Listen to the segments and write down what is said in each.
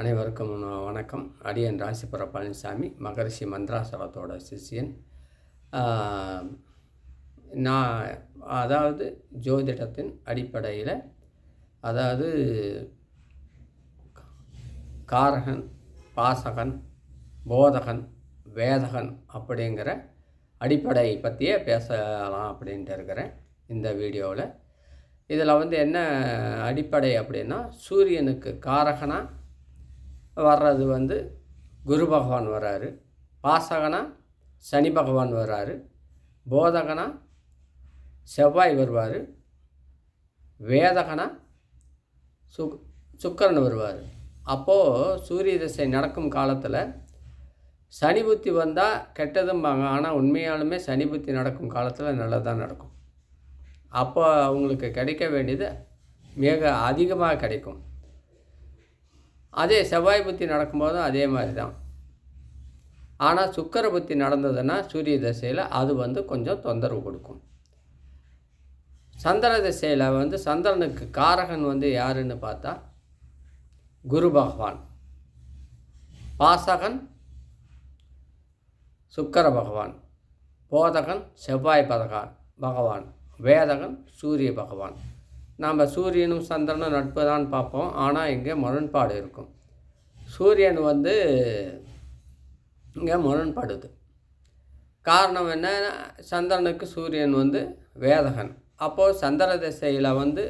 அனைவருக்கும் வணக்கம். அடியன் ராசிபுர பழனிசாமி மகரிஷி மந்திராசலத்தோட சிஷியன். நான் அதாவது ஜோதிடத்தின் அடிப்படையில் அதாவது காரகன் பாசகன் போதகன் வேதகன் அப்படிங்கிற அடிப்படை பற்றியே பேசலாம் அப்படின்ட்டு இருக்கிறேன் இந்த வீடியோவில் இதில் வந்து என்ன அடிப்படை அப்படின்னா சூரியனுக்கு காரகனாக வர்றது வந்து குரு பகவான் வராரு பாசகனா சனி பகவான் வராரு போதகனா செவ்வாய் வருவார். வேதகனா சு சுக்கரன் வருவார். அப்போது சூரிய திசை நடக்கும் காலத்தில் சனி புத்தி வந்தால் கெட்டதும்பாங்க ஆனால் உண்மையாலுமே சனி புத்தி நடக்கும் காலத்தில் நல்லதாக நடக்கும். அப்போ அவங்களுக்கு கிடைக்க வேண்டியது மிக அதிகமாக கிடைக்கும். அதே செவ்வாய் புத்தி நடக்கும்போதும் அதே மாதிரி தான் ஆனால் சுக்கர புத்தி நடந்ததுன்னா சூரிய திசையில் அது வந்து கொஞ்சம் தொந்தரவு கொடுக்கும். சந்திர திசையில் வந்து சந்திரனுக்கு காரகன் வந்து யாருன்னு பார்த்தா குரு பகவான். பாசகன் சுக்கர பகவான். போதகன் செவ்வாய் பதகான் பகவான். வேதகன் சூரிய பகவான். நாம் சூரியனும் சந்திரனும் நட்பு தான் பார்ப்போம். ஆனால் இங்கே முரண்பாடு இருக்கும். சூரியன் வந்து இங்கே முரண்படுது. காரணம் என்ன? சந்திரனுக்கு சூரியன் வந்து வேதகன். அப்போது சந்திர திசையில் வந்து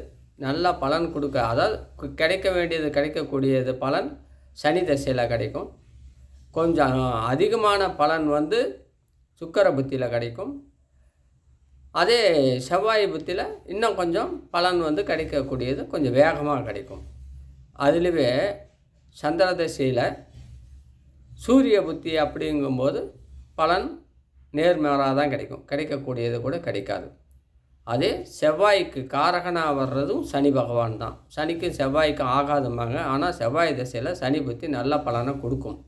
நல்ல பலன் கொடுக்க அதாவது கிடைக்க வேண்டியது கிடைக்கக்கூடியது பலன் சனி திசையில் கிடைக்கும். கொஞ்சம் அதிகமான பலன் வந்து சுக்கர புத்தியில் கிடைக்கும். அதே செவ்வாய் புத்தியில் இன்னும் கொஞ்சம் பலன் வந்து கிடைக்கக்கூடியது கொஞ்சம் வேகமாக கிடைக்கும். அதுலேயே சந்திர திசையில் சூரிய புத்தி அப்படிங்கும்போது பலன் நேர்மாறாக தான் கிடைக்கும். கிடைக்கக்கூடியது கூட கிடைக்காது. அதே செவ்வாய்க்கு காரகனாக வர்றதும் சனி பகவான் தான். சனிக்கு செவ்வாய்க்கு ஆகாதும்பாங்க. ஆனால் செவ்வாய் திசையில் சனி புத்தி நல்ல பலனை கொடுக்கும்.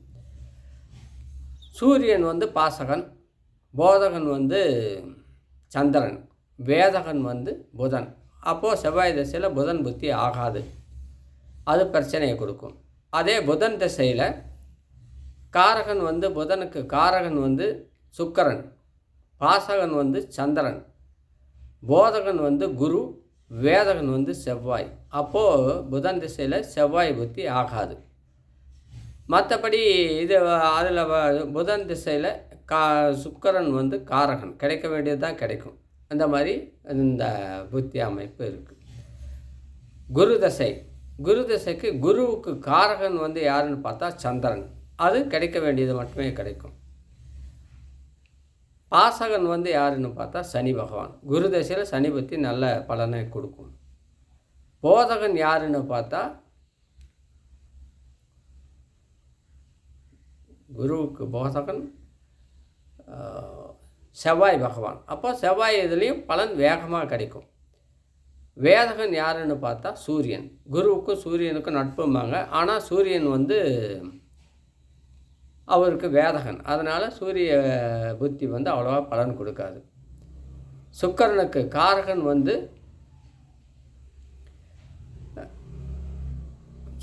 சூரியன் வந்து பாசகன். போதகன் வந்து சந்திரன் வேதகன் வந்து புதன். அப்போது செவ்வாய் திசையில் புதன் புத்தி ஆகாது. அது பிரச்சனையை கொடுக்கும். அதே புதன் திசையில் காரகன் வந்து புதனுக்கு காரகன் வந்து சுக்கரன் பாசகன் வந்து சந்திரன் போதகன் வந்து குரு வேதகன் வந்து செவ்வாய். அப்போது புதன் திசையில் செவ்வாய் புத்தி ஆகாது. மற்றபடி இது அதில் புதன் திசையில் கா சுக்கரன் வந்து காரகன். கிடைக்க வேண்டியது தான் கிடைக்கும். அந்த மாதிரி இந்த புத்தி அமைப்பு இருக்குது குரு தசை. குரு தசைக்கு குருவுக்கு காரகன் வந்து யாருன்னு பார்த்தா சந்திரன். அது கிடைக்க வேண்டியது மட்டுமே கிடைக்கும். பாசகன் வந்து யாருன்னு பார்த்தா சனி பகவான். குரு தசையில் சனி பற்றி நல்ல பலனை கொடுக்கும். போதகன் யாருன்னு பார்த்தா குருவுக்கு போதகன் செவ்வாய் பகவான். அப்போ செவ்வாய் இதுலேயும் பலன் வேகமாக கிடைக்கும். வேதகன் யாருன்னு பார்த்தா சூரியன். குருவுக்கும் சூரியனுக்கும் நட்பும்பாங்க. ஆனால் சூரியன் வந்து அவருக்கு வேதகன். அதனால் சூரிய புத்தி வந்து அவ்வளோவா பலன் கொடுக்காது. சுக்கரனுக்கு காரகன் வந்து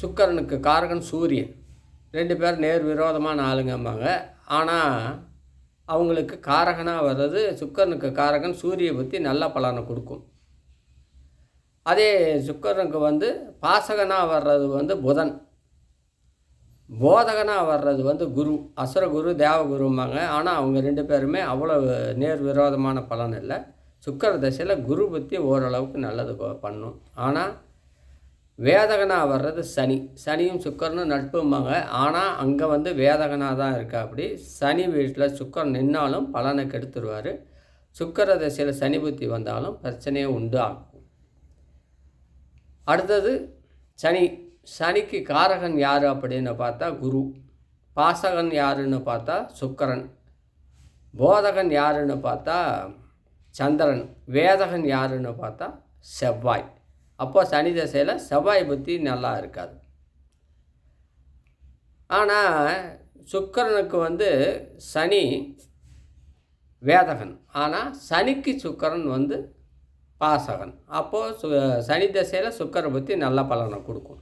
சுக்கரனுக்கு காரகன் சூரியன். ரெண்டு பேர் நேர் விரோதமான ஆளுங்கம்பாங்க. ஆனால் அவங்களுக்கு காரகனாக வர்றது சுக்கரனுக்கு காரகன் சூரிய பற்றி நல்ல பலனை கொடுக்கும். அதே சுக்கரனுக்கு வந்து பாசகனாக வர்றது வந்து புதன். போதகனாக வர்றது வந்து குரு அசுரகுரு தேவகுரும்பாங்க ஆனால் அவங்க ரெண்டு பேருமே அவ்வளோ நேர் விரோதமான பலன் இல்லை. சுக்கர தசையில் குரு பற்றி ஓரளவுக்கு நல்லது பண்ணும். ஆனால் வேதகனாக வர்றது சனி. சனியும் சுக்கரனும் நட்பும்பாங்க. ஆனால் அங்கே வந்து வேதகனாக தான் இருக்கா அப்படி. சனி வீட்டில் சுக்கரன் நின்னாலும் பலனை கெடுத்துருவார். சுக்கர தசையில் சனி புத்தி வந்தாலும் பிரச்சனையே உண்டு ஆகும். அடுத்தது சனி. சனிக்கு காரகன் யார் அப்படின்னு பார்த்தா குரு. பாசகன் யாருன்னு பார்த்தா சுக்கரன். போதகன் யாருன்னு பார்த்தா சந்திரன். வேதகன் யாருன்னு பார்த்தா செவ்வாய். அப்போ சனி தசையில் செவ்வாய் புத்தி நல்லா இருக்காது. ஆனால் சுக்கரனுக்கு வந்து சனி வேதகன். ஆனால் சனிக்கு சுக்கரன் வந்து பாசகன். அப்போது சு சனி தசையில் சுக்கர புத்தி நல்ல பலனை கொடுக்கும்.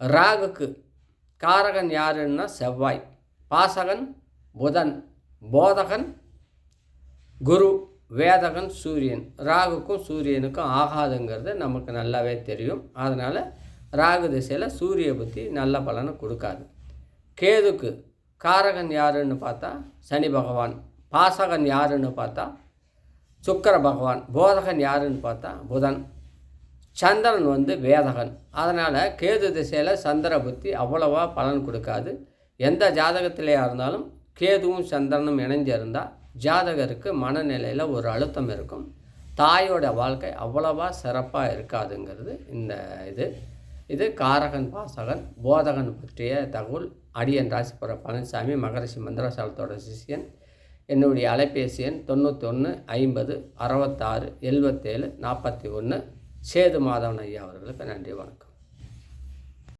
ராகுக்கு காரகன் யாருன்னா செவ்வாய். பாசகன் புதன் போதகன் குரு. வேதகன் சூரியன். ராகுக்கும் சூரியனுக்கும் ஆகாதுங்கிறது நமக்கு நல்லாவே தெரியும். அதனால் ராகு திசையில் சூரிய புத்தி நல்ல பலனை கொடுக்காது. கேதுக்கு காரகன் யாருன்னு பார்த்தா சனி பகவான். பாசகன் யாருன்னு பார்த்தா சுக்கர பகவான். போதகன் யாருன்னு பார்த்தா புதன். சந்திரன் வந்து வேதகன். அதனால் கேது திசையில் சந்திர புத்தி அவ்வளவா பலன் கொடுக்காது. எந்த ஜாதகத்திலேயா இருந்தாலும் கேதுவும் சந்திரனும் இணைஞ்சிருந்தால் ஜாதகருக்கு மனநிலையில் ஒரு அழுத்தம் இருக்கும். தாயோட வாழ்க்கை அவ்வளவா சிறப்பாக இருக்காதுங்கிறது இந்த இது. இது காரகன் பாசகன் போதகன் பற்றிய தகவல். அடியன் ராசிபுர பழனிசாமி மகரிஷி மந்திரசாலத்தோட சிஷியன். என்னுடைய அலைபேசி எண் தொண்ணூற்றொன்று ஐம்பது அறுபத்தாறு எழுபத்தேழு நாற்பத்தி ஒன்று சேது மாதவன் ஐயா அவர்களுக்கு நன்றி வணக்கம்.